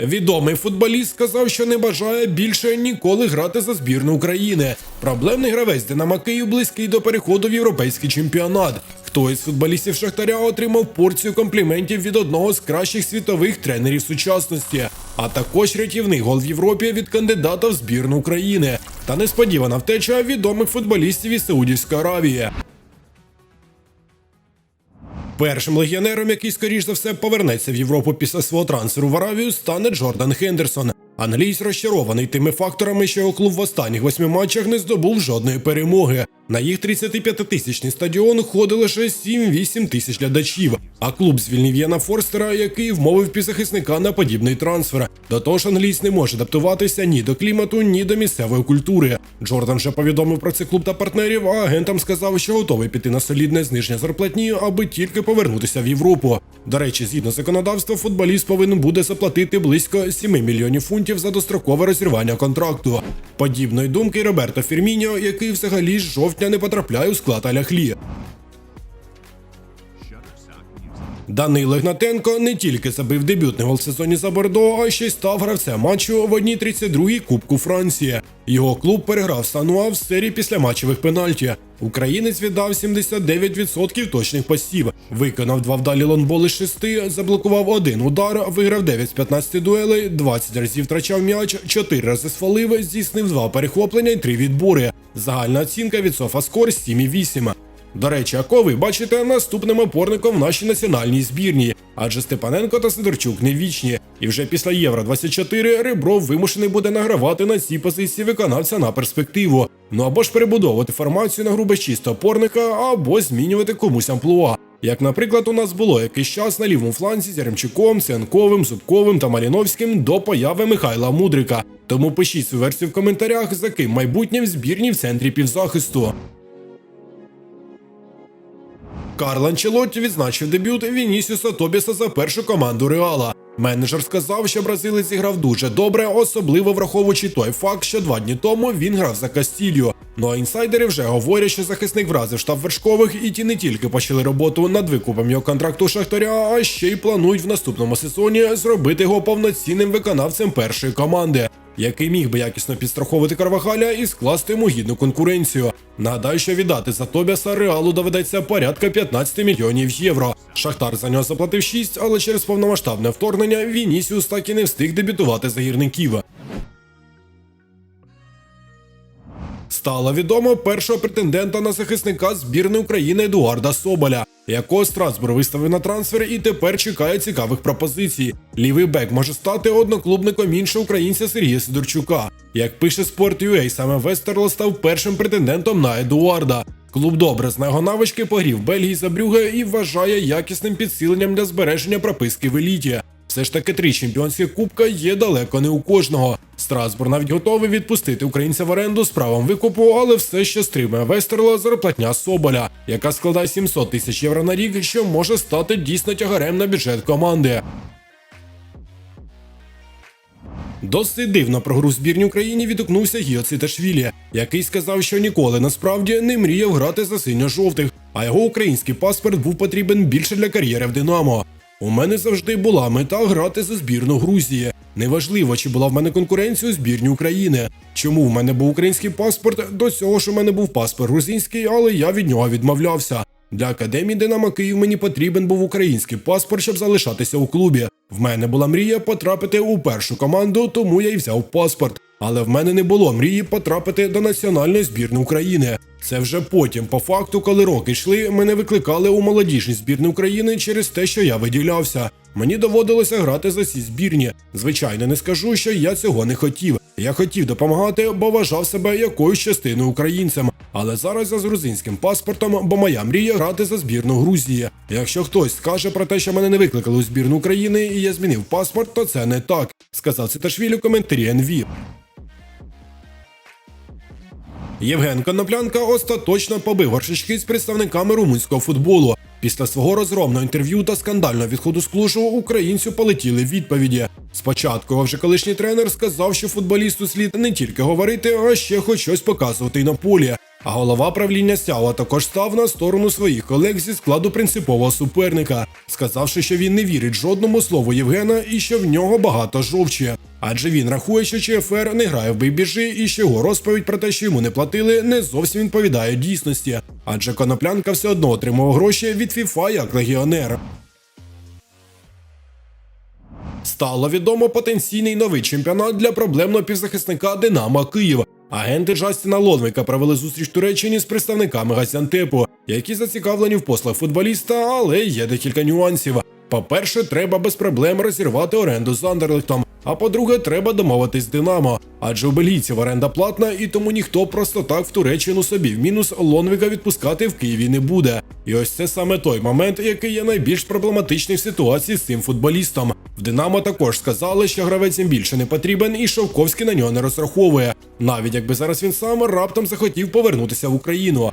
Відомий футболіст сказав, що не бажає більше ніколи грати за збірну України. Проблемний гравець Динамо Київ близький до переходу в європейський чемпіонат. Хто із футболістів Шахтаря отримав порцію компліментів від одного з кращих світових тренерів сучасності, а також рятівний гол в Європі від кандидата в збірну України та несподівана втеча відомих футболістів із Саудівської Аравії. Першим легіонером, який скоріш за все повернеться в Європу після свого трансферу в Аравію, стане Джордан Хендерсон. Англійсь розчарований тими факторами, що його клуб в останніх восьми матчах не здобув жодної перемоги. На їх 35-тисячний стадіон ходили лише 7-8 тисяч глядачів. А клуб звільнив Єна Форстера, який вмовив півзахисника на подібний трансфер. До того ж, англієць не може адаптуватися ні до клімату, ні до місцевої культури. Джордан вже повідомив про це клуб та партнерів, а агентам сказав, що готовий піти на солідне зниження зарплатні, аби тільки повернутися в Європу. До речі, згідно законодавства, футболіст повинен буде заплатити близько 7 мільйонів фунтів за дострокове розірвання контракту. Подібної думки Роберто Фірміньо, який взагалі з жовтня не потрапляє у склад Аляхлі. Данило Ігнатенко не тільки забив дебютний гол в сезоні за Бордо, а ще й став гравцем матчу в одній 32-й Кубку Франції. Його клуб переграв Сануа в серії післяматчевих пенальті. Українець віддав 79% точних пасів, виконав два вдалі лонболи з шести, заблокував один удар, виграв 9 з 15 дуелей, 20 разів втрачав м'яч, 4 рази сфалив, здійснив два перехоплення і 3 відбори. Загальна оцінка від SofaScore 7,8. До речі, а ви бачите наступним опорником в нашій національній збірні, адже Степаненко та Сидорчук не вічні. І вже після Євро 24 Ребров вимушений буде награвати на цій позиції виконавця на перспективу. Ну або ж перебудовувати формацію на грубе чисто опорника, або змінювати комусь амплуа. Як, наприклад, у нас було якийсь час на лівому фланзі з Яремчуком, Сянковим, Зубковим та Маліновським до появи Михайла Мудрика. Тому пишіть свою версію в коментарях, за ким майбутнє в збірні в центрі півзахисту. Карл Анчелотті відзначив дебют Вінісіуса Тобіса за першу команду Реала. Менеджер сказав, що бразилець зіграв дуже добре, особливо враховуючи той факт, що два дні тому він грав за Кастілью. Ну а інсайдери вже говорять, що захисник вразив штаб вершкових, і ті не тільки почали роботу над викупом його контракту Шахтаря, а ще й планують в наступному сезоні зробити його повноцінним виконавцем першої команди який міг би якісно підстраховувати Карвахаля і скласти йому гідну конкуренцію. Нагадаю, що віддати за Тобіаса реалу доведеться порядка 15 мільйонів євро. Шахтар за нього заплатив 6, але через повномасштабне вторгнення Вінісіус так і не встиг дебютувати за гірників. Стало відомо першого претендента на захисника збірної України Едуарда Соболя, якого Страсбур виставив на трансфер і тепер чекає цікавих пропозицій. Лівий бек може стати одноклубником іншого українця Сергія Сидорчука. Як пише Sport.ua, саме Вестерло став першим претендентом на Едуарда. Клуб добре знає його навички, погрів Бельгії за Брюге і вважає якісним підсиленням для збереження прописки в еліті. Все ж таки три чемпіонські кубка є далеко не у кожного. Страсбур навіть готовий відпустити українця в оренду з правом викупу, але все ще стримує Вестерла зарплатня Соболя, яка складає 700 тисяч євро на рік, що може стати дійсно тягарем на бюджет команди. Досить дивно про гру в збірній Україні відгукнувся Гіо Циташвілі, який сказав, що ніколи насправді не мріяв грати за синьо-жовтих, а його український паспорт був потрібен більше для кар'єри в Динамо. У мене завжди була мета грати за збірну Грузії. Неважливо, чи була в мене конкуренція у збірні України. Чому в мене був український паспорт? До цього ж у мене був паспорт грузинський, але я від нього відмовлявся. Для академії Динамо Київ мені потрібен був український паспорт, щоб залишатися у клубі. В мене була мрія потрапити у першу команду, тому я й взяв паспорт. Але в мене не було мрії потрапити до національної збірної України. Це вже потім, по факту, коли роки йшли, мене викликали у молодіжні збірні України через те, що я виділявся. Мені доводилося грати за ці збірні. Звичайно, не скажу, що я цього не хотів. Я хотів допомагати, бо вважав себе якоюсь частиною українцем. Але зараз я з грузинським паспортом, бо моя мрія грати за збірну Грузії. Якщо хтось скаже про те, що мене не викликали у збірну України і я змінив паспорт, то це не так, сказав Циташвілі у коментарі НВ. Євген Коноплянка остаточно побив горшечки з представниками румунського футболу. Після свого розгромного інтерв'ю та скандального відходу з клушу українцю полетіли відповіді. Спочатку вже колишній тренер сказав, що футболісту слід не тільки говорити, а ще хоч щось показувати й на полі. А голова правління Сява також став на сторону своїх колег зі складу принципового суперника, сказавши, що він не вірить жодному слову Євгена і що в нього багато жовчі. Адже він рахує, що ЧФР не грає в бейбіжи і що його розповідь про те, що йому не платили, не зовсім відповідає дійсності. Адже коноплянка все одно отримував гроші від ФІФА як легіонер. Стало відомо потенційний новий чемпіонат для проблемного півзахисника Динамо Київ. Агенти Джастіна Лонвика провели зустріч в Туреччині з представниками Газіантепу, які зацікавлені в послах футболіста, але є декілька нюансів. По-перше, треба без проблем розірвати оренду з Андерлехтом. А по-друге, треба домовитись Динамо, адже у бельгійців оренда платна, і тому ніхто просто так в Туреччину собі в мінус Лонвіка відпускати в Києві не буде. І ось це саме той момент, який є найбільш проблематичний в ситуації з цим футболістом. В Динамо також сказали, що гравець їм більше не потрібен, і Шовковський на нього не розраховує. Навіть якби зараз він сам раптом захотів повернутися в Україну.